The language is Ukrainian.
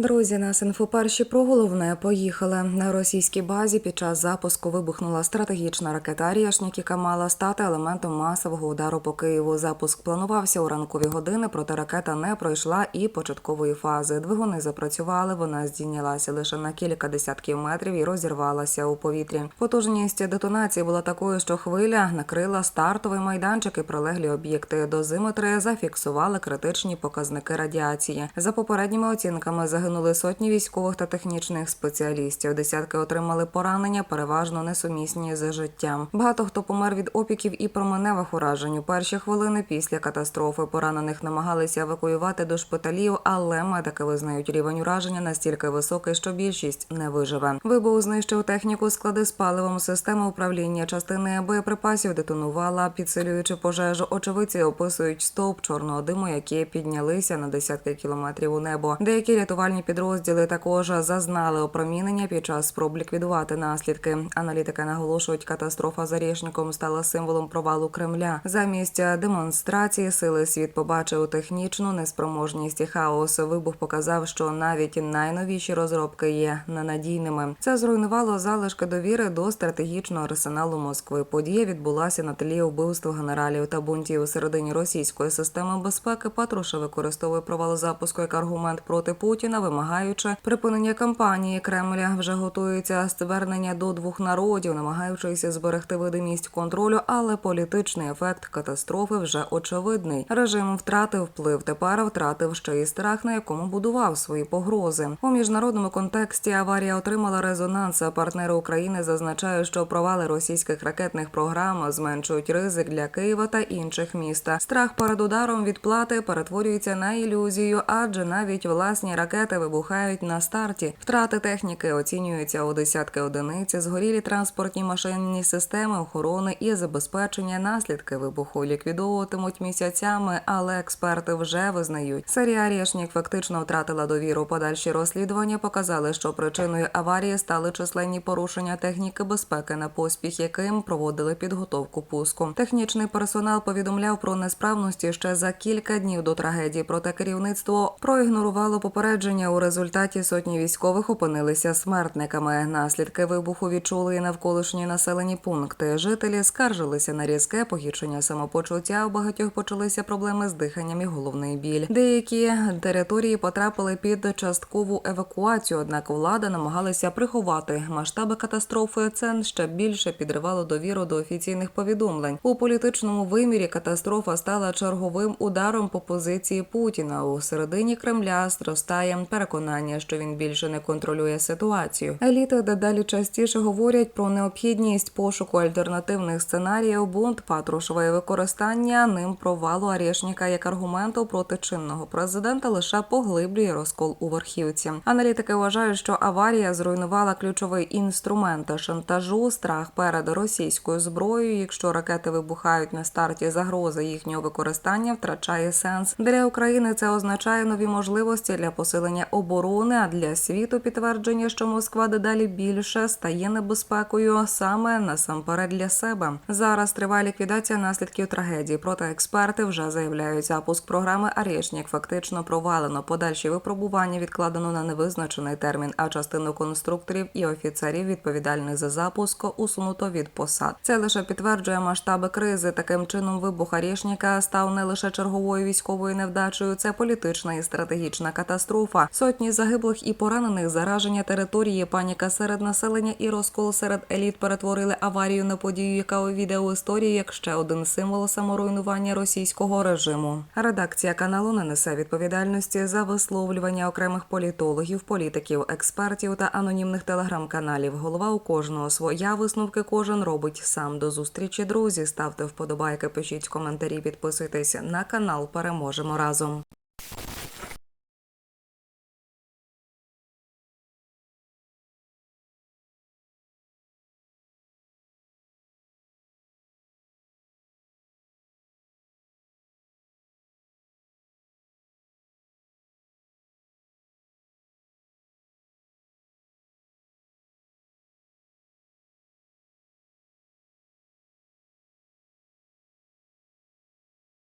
Друзі, нас інфоперші про головне поїхали. На російській базі під час запуску вибухнула стратегічна ракета «Арєшнік», яка мала стати елементом масового удару по Києву. Запуск планувався у ранкові години, проте ракета не пройшла і початкової фази. Двигуни запрацювали. Вона здійнялася лише на кілька десятків метрів і розірвалася у повітрі. Потужність детонації була такою, що хвиля накрила стартовий майданчик і прилеглі об'єкти. Дозиметри зафіксували критичні показники радіації. За попередніми оцінками загинули сотні військових та технічних спеціалістів. Десятки отримали поранення, переважно несумісні з життям. Багато хто помер від опіків і променевих уражень. У перші хвилини після катастрофи поранених намагалися евакуювати до шпиталів, але медики визнають рівень ураження настільки високий, що більшість не виживе. Вибух знищив техніку, склади з паливом, системи управління частини боєприпасів детонувала, підсилюючи пожежу. Очевидці описують стовп чорного диму, які піднялися на десятки кілометрів у небо. Деякі рятувальні підрозділи також зазнали опромінення під час спроб ліквідувати наслідки. Аналітики наголошують, катастрофа за Рєшніком стала символом провалу Кремля. Замість демонстрації сили світ побачив технічну неспроможність і хаос. Вибух показав, що навіть найновіші розробки є ненадійними. Це зруйнувало залишки довіри до стратегічного арсеналу Москви. Подія відбулася на тлі вбивств генералів та бунтів у середині російської системи безпеки. Патрушев використовує провал запуску як аргумент проти Путіна, вимагаючи припинення кампанії. Кремля вже готується звернення до двох народів, намагаючись зберегти видимість контролю, але політичний ефект катастрофи вже очевидний. Режим втратив вплив. Тепер втратив ще й страх, на якому будував свої погрози. У міжнародному контексті аварія отримала резонанс. Партнери України зазначають, що провали російських ракетних програм зменшують ризик для Києва та інших міст. Страх перед ударом відплати перетворюється на ілюзію, адже навіть власні ракети вибухають на старті. Втрати техніки оцінюються у десятки одиниць. Згорілі транспортні машинні системи охорони і забезпечення наслідки вибуху ліквідовуватимуть місяцями, але експерти вже визнають. Серія «Рєшнік» фактично втратила довіру. Подальші розслідування показали, що причиною аварії стали численні порушення техніки безпеки, на поспіх яким проводили підготовку пуску. Технічний персонал повідомляв про несправності ще за кілька днів до трагедії. Проте керівництво проігнорувало попередження. У результаті сотні військових опинилися смертниками. Наслідки вибуху відчули і навколишні населені пункти. Жителі скаржилися на різке погіршення самопочуття. У багатьох почалися проблеми з диханням і головний біль. Деякі території потрапили під часткову евакуацію. Однак влада намагалася приховати масштаби катастрофи. Це ще більше підривало довіру до офіційних повідомлень. У політичному вимірі катастрофа стала черговим ударом по позиції Путіна. У середині Кремля зростає переконання, що він більше не контролює ситуацію. Еліти дедалі частіше говорять про необхідність пошуку альтернативних сценаріїв. Бунт Патрушева і використання ним провалу Арєшніка як аргументу проти чинного президента лише поглиблює розкол у верхівці. Аналітики вважають, що аварія зруйнувала ключовий інструмент шантажу, страх перед російською зброєю. Якщо ракети вибухають на старті, загроза їхнього використання втрачає сенс. Для України це означає нові можливості для посилення оборони. А для світу підтвердження, що Москва дедалі більше стає небезпекою саме насамперед для себе. Зараз триває ліквідація наслідків трагедії. Проте експерти вже заявляють, запуск програми Арєшнік фактично провалено. Подальші випробування відкладено на невизначений термін. А частину конструкторів і офіцерів відповідальних за запуск усунуто від посад. Це лише підтверджує масштаби кризи. Таким чином, вибух Арєшніка став не лише черговою військовою невдачею, це політична і стратегічна катастрофа. Сотні загиблих і поранених, зараження території, паніка серед населення і розкол серед еліт перетворили аварію на подію, яка у відеоісторії як ще один символ саморуйнування російського режиму. Редакція каналу не несе відповідальності за висловлювання окремих політологів, політиків, експертів та анонімних телеграм-каналів. Голова у кожного своя висновки кожен робить сам. До зустрічі, друзі. Ставте вподобайки, пишіть коментарі, підписуйтесь на канал. Переможемо разом.